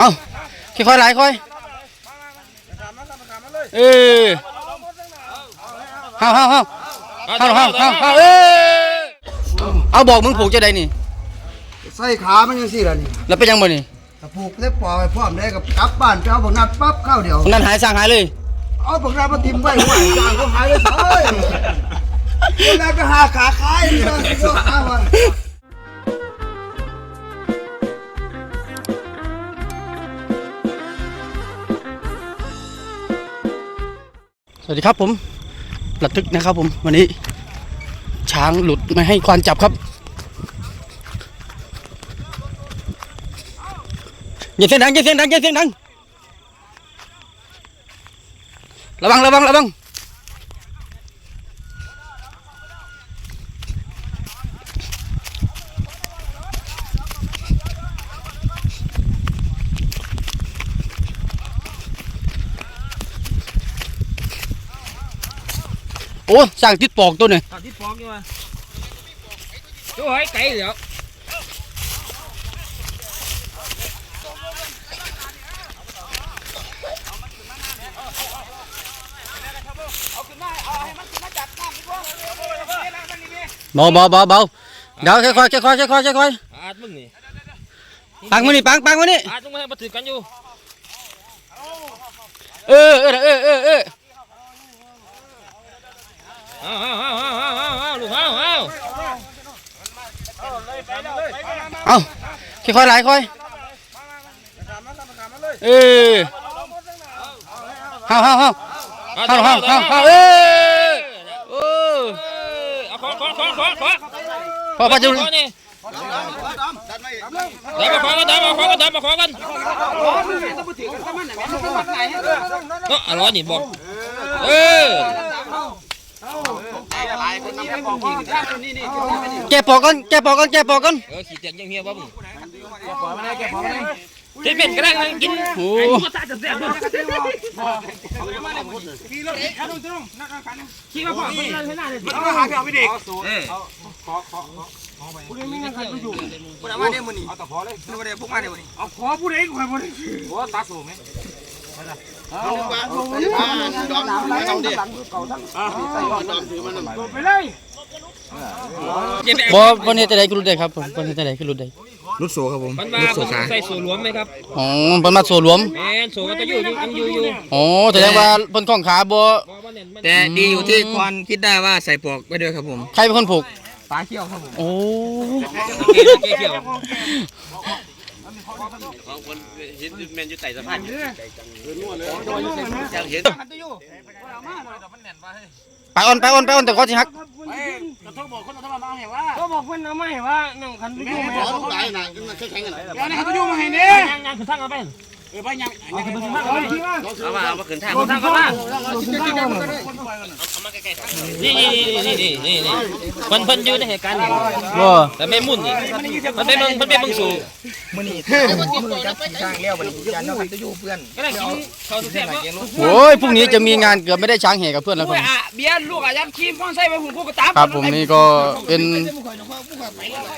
เอ้าค่อยๆไหลค่อยเออเฮาเฮาเฮาเฮาเฮาเฮาเฮาเออเอาบอกมึงผูกจะได้นี่ใส่ขามันยังสิล่ะนี่แล้วเป็นยังบ่นี่ถ้าผูกเล็บปอไปพร้อมได้กับกลับบ้านเจ้าบอกนัดปั๊บเข้าเดียวนั่นหายสร้างหายเลยเอาบอกนัดมาทิมไว้หัวจางก็หายเลยเฮ้ยคนแรกก็หาขาคายเลย วันสวัสดีครับผมระทึกนะครับผมวันนี้ ช้างหลุดไม่ให้ควานจับครับอย่าเสียงดังอย่าเสียงดังอย่าเสียงดังระวังระวังระวัง โอ้สร้างติดปอกตัวหนึ่งตอนที่ปอกอยู่มาดูให้ไก่เดี๋ยวเบาเบาเบาเบาเดี๋ยวค่อยๆค่อยๆค่อยๆค่อยอาดมึงนี่ๆปังมานี่ปังปังมานี่อาดมึงมาถือกันอยู่เออเออเออเออเออ เอาเอาเอาเอาเอาเอาเอาลูกเอาเอาเอาค่อยๆไหลค่อยเออเฮาเฮาเฮาเฮาเฮาเฮาเฮาเออโอ้เอาขอขอขอขอขอพอปัจจุบัขอนนี่เดี๋ยวมาขอกันเดี๋ยวมาขอกันเดี๋ยวมาขอกันเนาะอร่อยนี่บอกเออ แกะปอกก่อนแกะปอกก่อนแกะปอกก่อนเออขี้เตียงยังเฮียบ่มึงเจ็บเป็นกระด้งกินโอ้ไอ้พวกตาจะแสบด้วยขี้มาพ่อไม่ได้ให้หน้าเลยมันก็หาแถวพี่เด็กเออ บ่วันนี้จะได้คือรุดได้ครับผมวันนี้จะได้คือรุดได้รุดโซครับผมมันมาใส่สูรวมไหมครับอ๋อเพิ่นมาโซรวมแมนสูก็จะอยู่อยู่ยังอยู่อยู่อ๋อแสดงว่าเพิ่นของขาบ่แต่ดีอยู่ที่ควานคิดได้ว่าใส่ปลอกไว้ด้วยครับผม ใครเป็นคนผูกปลาเขี้ยวครับผมโอ้เกี่ยวเกี่ยว ไปอ่อนไปอ่อนไปอ่อนแต่ก็สิฮักก็บอกเพื่อนเอาไม่ว่าหนึ่งคันไปอยู่ไม่เอาไหนไหนแข็งกันไหนเดี๋ยวนี่เขาจะอยู่มาให้เนี่ยยังยังขึ้นทางเอาไปเออไปยังยังขึ้นทางเอาไป เอามาเอามาขึ้นทางขึ้นทางก็มานี่นี่นี่นี่นี่นี่มันเพิ่นอยู่ในเหตุการณ์นี่บ่แต่ไม่มุ่นนี่มันเป็นมึงมันเป็นมึงสู่มือนี่มือกับทางเลี้ยวบัดนี้ยันเอาจะอยู่เพื่อนก็ได้กินเขาสุดแซ่บโอ้ยพรุ่งนี้จะมีงานเกือบไม่ได้ช้างแห่กับเพื่อนแล้วครับเบียร์ลูกอะยันขี้ฟ้อนใส่ไปหุ่นกูก็ตามครับผมนี่ก็เป็น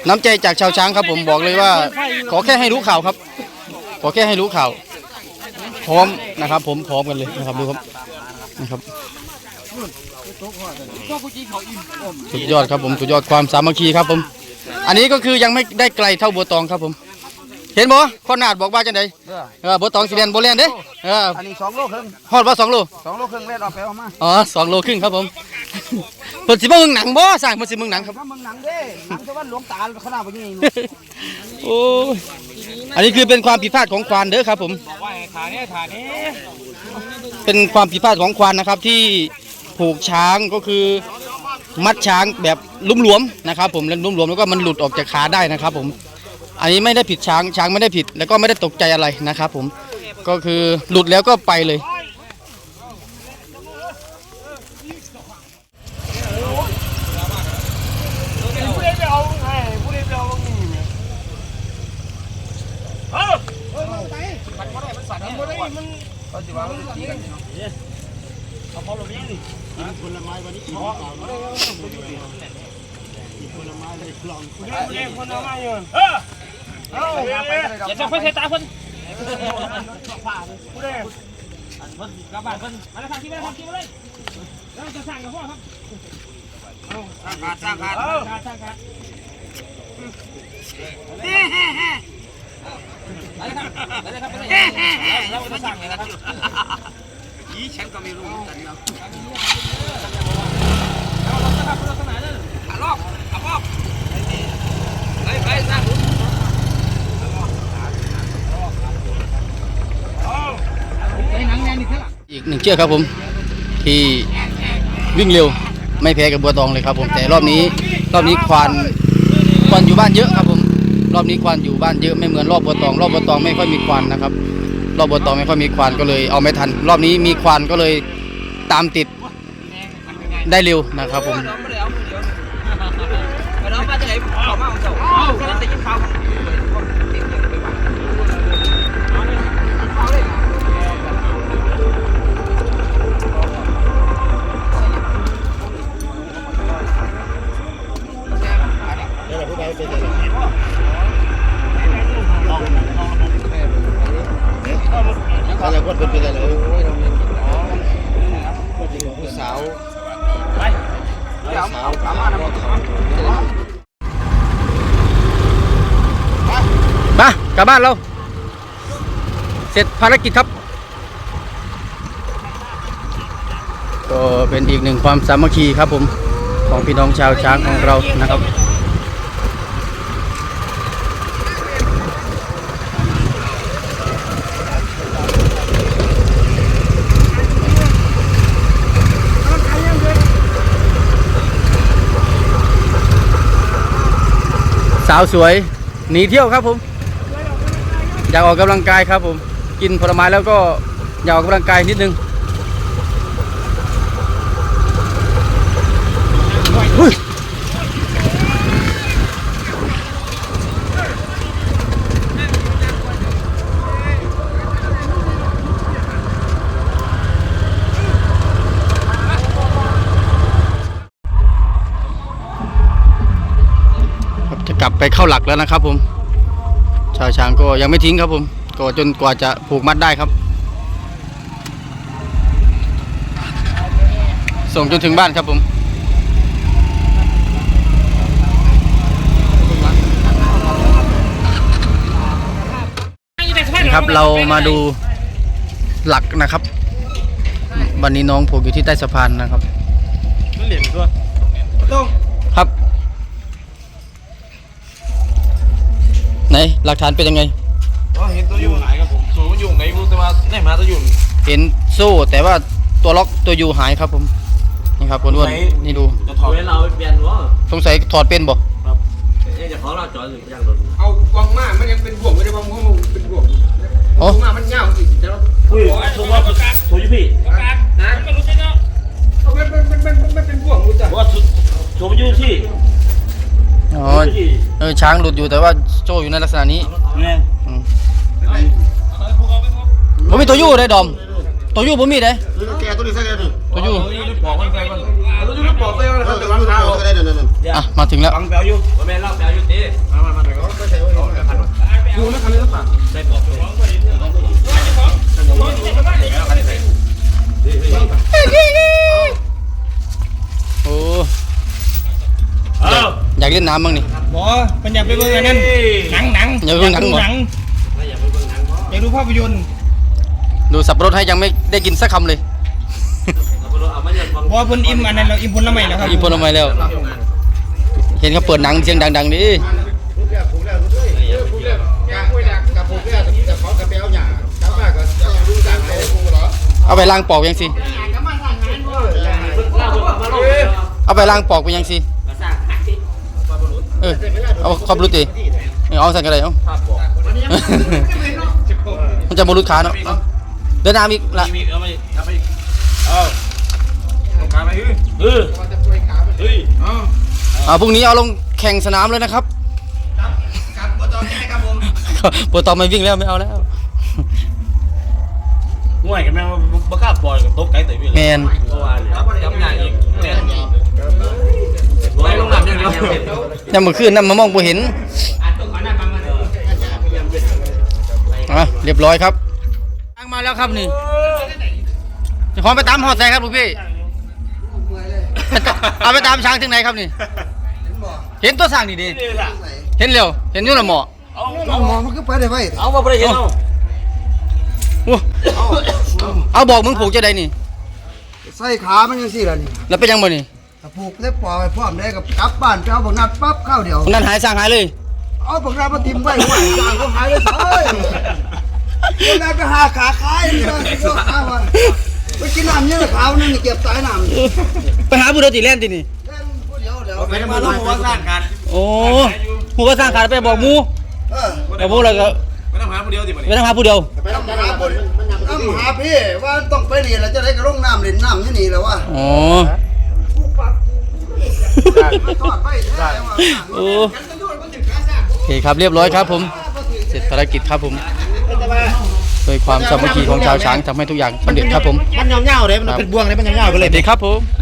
น้ำใจจากชาวช้างครับผมบอกเลยว่า ขอแค่ให้รู้ข่าวครับ ขอแค่ให้รู้ข่าว พร้อมนะครับ ผมพร้อมกันเลยนะครับดูครับนะครับสุดยอดครับผมสุดยอดความสามัคคีครับผม อันนี้ก็คือยังไม่ได้ไกลเท่าบัวตองครับผม เห็นบ่ข้อนาดบอกว่าจังไดเออบัวตองสิเรียนบ่เรียนเด้เอออันนี้สองโลครึ่งฮอดว่าสองโลสองโลครึ่งเล่นเอาไปเอามาอ๋อสองโลครึ่งครับผมเพิ่นสิมาเบิ่งหนังบ่สร้างเพิ่นสิเบิ่งหนังครับถ้ามึงหนังเด้หนังจะว่าหลวงตาขนาดแบบนี้โอ้ย อันนี้คือเป็นความผิดพลาดของควานเด้อครับ ผมขาเนี่ยขาเนี่ยเป็นความผิดพลาดของควานนะครับที่ผูกช้างก็คือมัดช้างแบบลุ่มหลวมๆนะครับ ผมแล้วลุ่มหลวมแล้วก็มันหลุดออกจากขาได้นะครับ ผม อันนี้ไม่ได้ผิดช้างช้างไม่ได้ผิด แล้วก็ไม่ได้ตกใจอะไรนะครับ ผมก็คือหลุดแล้วก็ไปเลย อย่าจะค่อยใช้ตาคนผู้ใดอันเพิ่นกลับบ้านเพิ่นมาแล้วทางที่มาทางที่มาเลยแล้วจะสั่งกับพ่อครับสร้างขาดสร้างขาดสร้างขาดอะไรครับอะไรครับเราจะสั่งเลยนะครับยี่ฉันก็ไม่รู้เหมือนกันนะเอาเราจะทำลักษณะนั้นขาลอกขาลอก อีกหนึ่งเชือกครับผม ที่วิ่งเร็วไม่แพ้กับบัวตองเลยครับผมแต่รอบนี้รอบนี้ควานควานอยู่บ้านเยอะครับผม รอบนี้ควานอยู่บ้านเยอะไม่เหมือนรอบบัวตอง รอบบัวตองไม่ค่อยมีควานนะครับ รอบบัวตองไม่ค่อยมีควานก็เลย เอาไม่ทัน รอบนี้มีควานก็เลยตามติดได้เร็วนะครับผม ไหนมาของเจ้าเอาแค่นั้นแต่ยินข่าวเขาจะกดเป็นไปได้เลยโอ้ยเราเนี่ยผู้สาวไปผู้สาวถามมาแล้วมา กลับบ้านเรา เสร็จภารกิจครับ ก็เป็นอีกหนึ่งความสามัคคีครับผม ของพี่น้องชาวช้างของเรานะครับสาวสวยหนีเที่ยวครับผม อยากออกกำลังกายครับผม กินผลไม้แล้วก็อยากออกกำลังกายนิดนึงจะกลับไปเข้าหลักแล้วนะครับผมาวช้างก็ยังไม่ทิ้งครับผมก็จนกว่าจะผูกมัดได้ครับ ส่งจนถึงบ้านครับผมครับเรามาดูหลักนะครับ วันนี้น้องผูกอยู่ที่ใต้สะพานนะครับเหรียญตัวครับ ไหนหลักฐานเป็นยังไงอ๋อเห็นตัวอยู่ไหนครับผมตัวอยู่ไหนรู้แต่ว่าไหนมาตัวอยู่เห็นโซ่แต่ว่าตัวล็อกตัวยูหายครับผม นี่ครับคนอ้วนนี่ดูจะถอดเว้นเราไปเปลี่ยนวะสงสัยถอดเป็นบ่เอ๊ะจะขอเราจอดหรือยังรถเอากองมามันยังเป็นบ่วงไม่ได้ว่ามันเป็นบ่วงโอ้มามันเงาสิแต่เราอุ้ยถูกว่าถูกยี่พี่นะเอามันมันมันมันมันเป็นบ่วงรู้จักว่าถูกถูกยี่ที่ อ๋อเออช้างหลุดอยู่แต่ว่าโซ่อยู่ในลักษณะนี้เนี่ยอืมผมมีตัวยูได้ดอม ตัวยูผมมีได้แกตัวนี้ใส่ได้ดิตัวยูบอกมันไปก่อนเราจะรู้บอกเลยว่าเอเราอจะตัวรักนี้ษาใส่ได้นั่นนั่นอะมาถึงแล้วฟังแปลอยู่ว่าแม่เล่าแปลอยู่ตีมามามาไปก่อนดูนะคันนี้ป่ะได้บอกเลยโอ้ เอ้าอยากเล่นน้ำบ้างนี่ บอมันอยากไปเบิ่งอันนั้นหนังหนังอยากไปเบิ่งหนังเหรออยากดูภาพยนตร์ดูสับปะรดให้ยังไม่ได้กินสักคำเลยเราเอามาเย็นบังบอเพิ่นอิ่มอันนั้นเราอิ่มผลไม้แล้วครับอีพลออกมาแล้ว เห็นเขาเปิดหนังเสียงดังๆดิผูกแล้วผูกแล้วผูกแล้วยางกล้วยดักกับผูกแล้วแต่เขากระเบลหยาจับมากก็จะรู้จักเลยผูกเหรอเอาไปล้างปอกไปยังสิเล่าคนมาลงเอาไปล้างปอกไปยังสิ เออเอาความรู้ดิเออเอาใส่กันเลยเอาภาพบอกมันจะบรุษขาเนาะเอาเดินน้ำอีกละมีเอาไปเอาไปเอาลงขาไปฮือเออเฮ้ยอ่าพรุ่งนี้เอาลงแข่งสนามเลยนะครับกับปตอแก้ครับผมปวดตอไม่วิ่งแล้วไม่เอาแล้วง่วยกันแม่บ้ากล้าปล่อยกับโต๊ะไก่เต๋อพี่แมนเมื่อวานครับจำงานอีกแม่ไว้ลงน้ำอ ย่างเดียวยังมือขึ้นน้ำมามองบ่เห็นอะเรียบร้อยครับช้างมาแล้วครับนี่เจะของไปตามหอดใส่ครับลูกพี่เอาไปตามช้างถึงไหนครับนี่ เห็นตัวสร้างดีดีเห็นเร็วเห็นอยุ่ละหมอเอาหมอมันก็ไปได้ไว้เอามาประเดี๋ยวโอ้เอาบอกมึงผูกจะได้นี่ใส่ขามันยังสี่ละนี่แล้วเป็นยังบ่นี่ ถ้าผูกเล็บปอไปพร้อมได้กับกลับบ้านเจ้าบักนัดปั๊บเข้าเดียว นั่นหายสร้างหายเลย เอาบักนัดมาทิมไว้หัวจางก็หายเลยเฮ้ยคนแรกก็หาขาคายนี่นะพวกข้าวอะไปกินน้ำเยอะขาวนั่นนี่เก็บสายน้ำไปหาผู้โดยตีแล่นตีนี่เล่นผู้เดียวเดี๋ยวไปมาลงหัวสร้างกันโอ้ผู้ก็สร้างขาดไปบอกหมูเออแต่พวกเราก็ไม่ต้องหาคนเดียวดิมันไปต้องหาผู้เดียว ไปน้ำหาบนน้ำหาพี่ว่าต้องไปนี่แล้วจะได้กระลงน้ำเล่นน้ำที่นี่แล้ววะอ๋อ ทอดไปแท้ว่า โอ้โอเคครับเรียบร้อยครับผม เสร็จภารกิจครับผมโดยความสามัคคีของชาวช้างทำให้ทุกอย่างสำเร็จครับผมมันเงาๆเลยมันเป็นบ่วงเลยมันเงาๆไปสเลยวัสดีครับผมโอ้